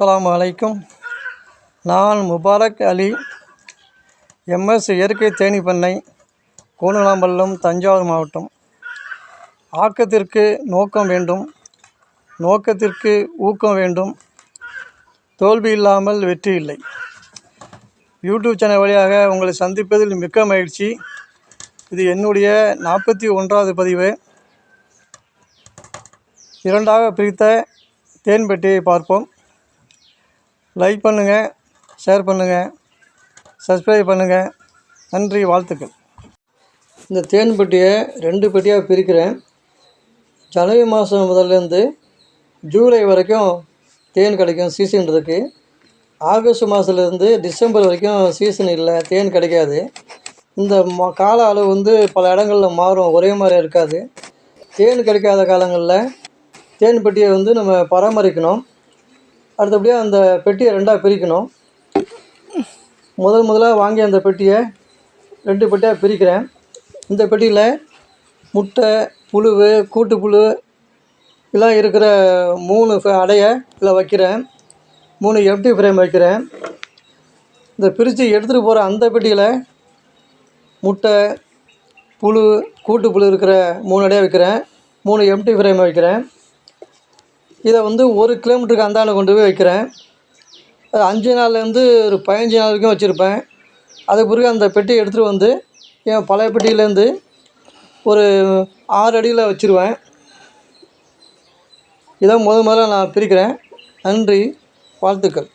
அஸ்லாம் அலைக்கும். நான் முபாரக் அலி எம்எஸ் இயற்கை தேனீ பண்ணை கூனலாம்பள்ளம் தஞ்சாவூர் மாவட்டம். ஆக்கத்திற்கு நோக்கம் வேண்டும் நோக்கத்திற்கு ஊக்கம் வேண்டும் தோல்வி இல்லாமல் வெற்றி இல்லை. யூடியூப் சேனல் வழியாக உங்களை சந்திப்பதில் மிக்க மகிழ்ச்சி. இது என்னுடைய நாற்பத்தி ஒன்றாவது பதிவு. இரண்டாக பிரித்த தேன்பெட்டியை பார்ப்போம். லைக் பண்ணுங்கள் ஷேர் பண்ணுங்கள் சப்ஸ்கிரைப் பண்ணுங்கள் நன்றி வாழ்த்துக்கள். இந்த தேன் பெட்டியை ரெண்டு பெட்டியாக பிரிக்கிறேன். ஜனவரி மாதம் முதல்லேருந்து ஜூலை வரைக்கும் தேன் கிடைக்கும் சீசன் இருக்குது ஆகஸ்ட் மாதத்துலேருந்து டிசம்பர் வரைக்கும் சீசன் இல்லை தேன் கிடைக்காது. இந்த கால அளவு வந்து பல இடங்களில் மாறும் ஒரே மாதிரி இருக்காது. தேன் கிடைக்காத காலங்களில் தேன் பெட்டியை வந்து நம்ம பராமரிக்கணும். அடுத்தபடியாக அந்த பெட்டியை ரெண்டாக பிரிக்கணும். முதல் முதலாக வாங்கி அந்த பெட்டியை ரெண்டு பெட்டியாக பிரிக்கிறேன். இந்த பெட்டியில் முட்டை புழு கூட்டுப்புழு இதெல்லாம் இருக்கிற மூணு அடையை இதில் வைக்கிறேன். மூணு எம்டி ஃப்ரேம் வைக்கிறேன். இந்த பிரித்து எடுத்துகிட்டு போகிற அந்த பெட்டியில் முட்டை புழு கூட்டுப்புழு இருக்கிற மூணு அடையை வைக்கிறேன். மூணு எம்டி ஃப்ரேம் வைக்கிறேன். இதை வந்து ஒரு கிலோமீட்டருக்கு அந்தாண்ட கொண்டு போய் வைக்கிறேன். அது அஞ்சு நாள்லேருந்து ஒரு பதினஞ்சு நாள் வரைக்கும் வச்சுருப்பேன். அதுக்கு பிறகு அந்த பெட்டியை எடுத்துகிட்டு வந்து என் பழைய பெட்டியிலேருந்து ஒரு ஆறு அடியில் வச்சுருவேன். இதான் முத முதல்ல நான் பிரிக்கிறேன். நன்றி. வாழ்த்துக்கள்.